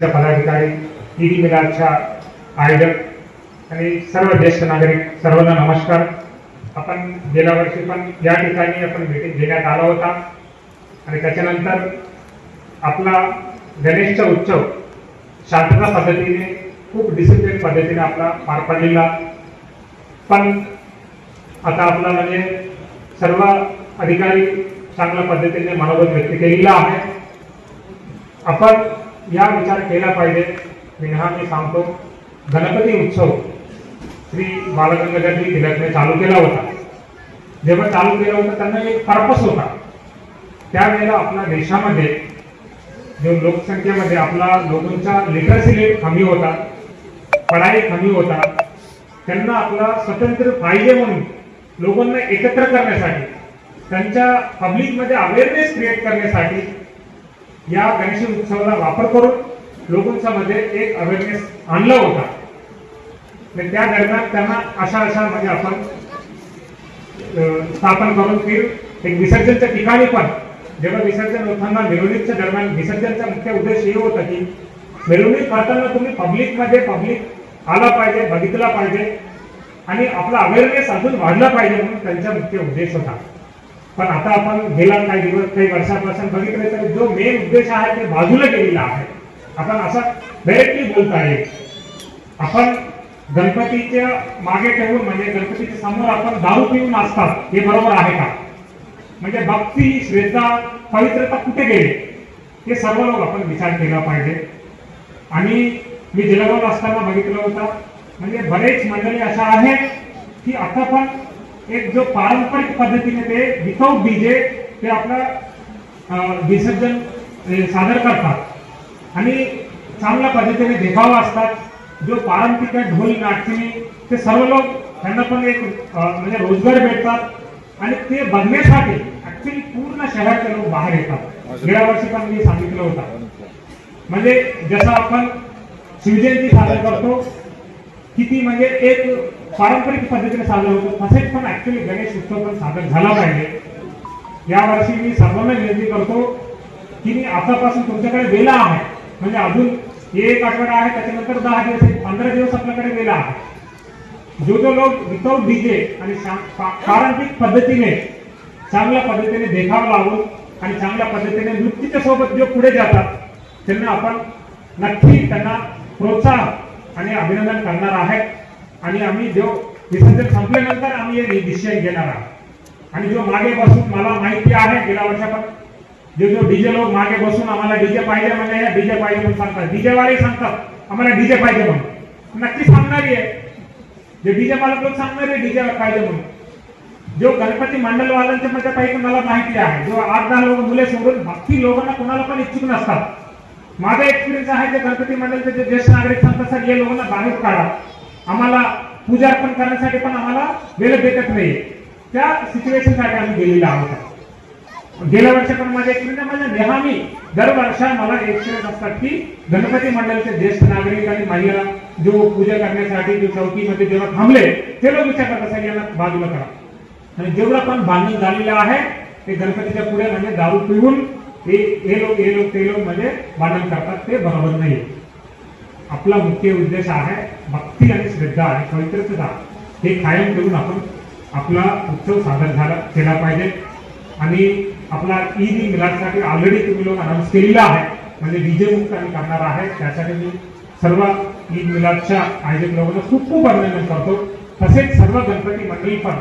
पदाधिकारी ईडी मिलादच्या आयोजक आणि सर्व ज्येष्ठ नागरिक सर्वांना नमस्कार. आपण गेल्या वर्षी पण या ठिकाणी आपण भेटी घेण्यात आला होता. आणि त्याच्यानंतर आपला गणेशचा उत्सव शांतता पद्धतीने खूप डिसिप्लिन पद्धतीने आपला पार पडलेला. पण आता आपला म्हणजे सर्व अधिकारी चांगल्या पद्धतीने मनोगत व्यक्त केलेला आहे. आपण या विचार केला पाहिजे. मी नेहमी सांगतो गणपती उत्सव श्री बालगंगाधरजी टिळकने चालू केला होता. जेव्हा चालू केला होता त्यांना एक पर्पस होता. त्यावेळेला आपल्या देशामध्ये जो लोकसंख्येमध्ये आपला लोकांचा लिटरसी रेट कमी होता पढाई कमी होता त्यांना आपला स्वतंत्र पाहिजे म्हणून लोकांना एकत्र करण्यासाठी त्यांच्या पब्लिकमध्ये अवेअरनेस क्रिएट करण्यासाठी या गणेश उत्सवाला वापर करून लोकांच्या मध्ये एक अवेअरनेस आणला होता. त्या दरम्यान त्यांना अशा अशा म्हणजे आपण स्थापन करून फिर एक विसर्जनच्या ठिकाणी पण जेव्हा विसर्जन होताना मिरवणुकीच्या दरम्यान विसर्जनचा मुख्य उद्देश हे होता की मिरवणूक करताना तुम्ही पब्लिकमध्ये पब्लिक आला पाहिजे बघितला पाहिजे आणि आपला अवेअरनेस अजून वाढला पाहिजे म्हणून त्यांचा मुख्य उद्देश होता. पण आता आपण गेला काही दिवस काही वर्षापासून बघितलं तर जो मेन उद्देश आहे ते बाजूला गेलेला आहे. आपण असा डायरेक्टली बोलत आहे. आपण गणपतीच्या मागे ठेवून म्हणजे गणपतीच्या समोर आपण दारू पिऊन असतात हे बरोबर आहे का? म्हणजे भक्ती श्रद्धा पवित्रता कुठे गेली? हे सर्व लोक आपण विचार केला पाहिजे. आणि मी जिल्हावर असताना बघितलं होतं म्हणजे बरेच मंडळी अशा आहेत की आता पण एक जो पारंपरिक पद्धतीने ते विथाऊट डीजे ते आपलं विसर्जन सादर करतात. आणि चांगल्या पद्धतीने देखावा असतात. जो पारंपरिक आहे, ढोल नाटकिनी ते सर्व लोक त्यांना पण एक म्हणजे रोजगार भेटतात. आणि ते बघण्यासाठी ऍक्च्युली पूर्ण शहराचे लोक बाहेर येतात. गेल्या वर्षी पण मी सांगितलं होतं. म्हणजे जसं आपण शिवजयंती साजरी करतो किती म्हणजे एक पारंपरिक पद्धतीने साजरं होतो. तसेच पण ऍक्च्युली गणेश उत्सव पण साजरा झाला पाहिजे. यावर्षी मी सर्वांना विनंती करतो की मी आतापासून तुमच्याकडे वेला आहे. म्हणजे अजून एक आठवडा आहे त्याच्यानंतर दहा दिवस आहे, पंधरा दिवस आपल्याकडे वेला आहे. जो जो लोक विथाऊट डीजे आणि पारंपरिक पद्धतीने चांगल्या पद्धतीने देखाव लावून आणि चांगल्या पद्धतीने नृत्याच्या सोबत जो पुढे जातात त्यांना आपण नक्की त्यांना प्रोत्साहन आणि अभिनंदन करणार आहेत. आणि आम्ही जो विसर्जन संपल्यानंतर आम्ही हे डिसिजन घेणार आहोत. आणि जो मागे बसून मला माहिती आहे गेल्या वर्षापासून जे जो डीजे लोक मागे बसून आम्हाला डीजे पाहिजे म्हणजे डीजे पाहिजे म्हणून सांगतात. डीजे वाले सांगतात आम्हाला डीजे पाहिजे म्हणून. नक्की सांगणारी आहे. जे डीजे मालक लोक सांगणार आहे डीजे पाहिजे म्हणून. जो गणपती मंडळ वाल्यांच्या मध्ये मला माहिती आहे. जो आठ दहा लोक मुले सोडून बाकी लोकांना कोणाला पण इच्छुक नसतात. माझा एक्सपिरियन्स आहे जे गणपती मंडळचे जे ज्येष्ठ नागरिक सांगतात सर हे लोकांना बाहेर काढा. आम्हाला पूजा अर्पण करण्यासाठी पण आम्हाला वेळ भेटत नाही. त्या सिच्युएशनसाठी आम्ही गेलेलो आहोत. गेल्या वर्षी पण माझ्या एक्सपिरियन्स माझ्या नेहमी दरवर्षा मला एक्सपिरियन्स असतात की गणपती मंडळाचे ज्येष्ठ नागरिक आणि महिला जो पूजा करण्यासाठी जो चौकीमध्ये जेव्हा थांबले ते लोक विचार करतात "सर, यांना बाजूला करा. आणि जेवढं पण बांधून झालेलं आहे ते गणपतीच्या पुढे म्हणजे दारू पिऊन हे हे लोक हे लोक ते लोक म्हणजे बांधण करतात ते बरोबर नाही आपला मुख्य उद्देश आहे भक्ती आणि श्रद्धा आणि पवित्रता. हे कायम ठेवून आपण आपला उत्सव सादर झाला केला पाहिजे. आणि आपला ईद मिलादसाठी ऑलरेडी तुम्ही लोक अनाऊन्स केलेला आहे. म्हणजे डीजे मुक्त आम्ही करणार आहे. त्यासाठी मी सर्व ईद मिलादच्या आयोजक लोकांना खूप खूप अभिनंदन करतो. तसेच सर्व गणपती मंडळी पण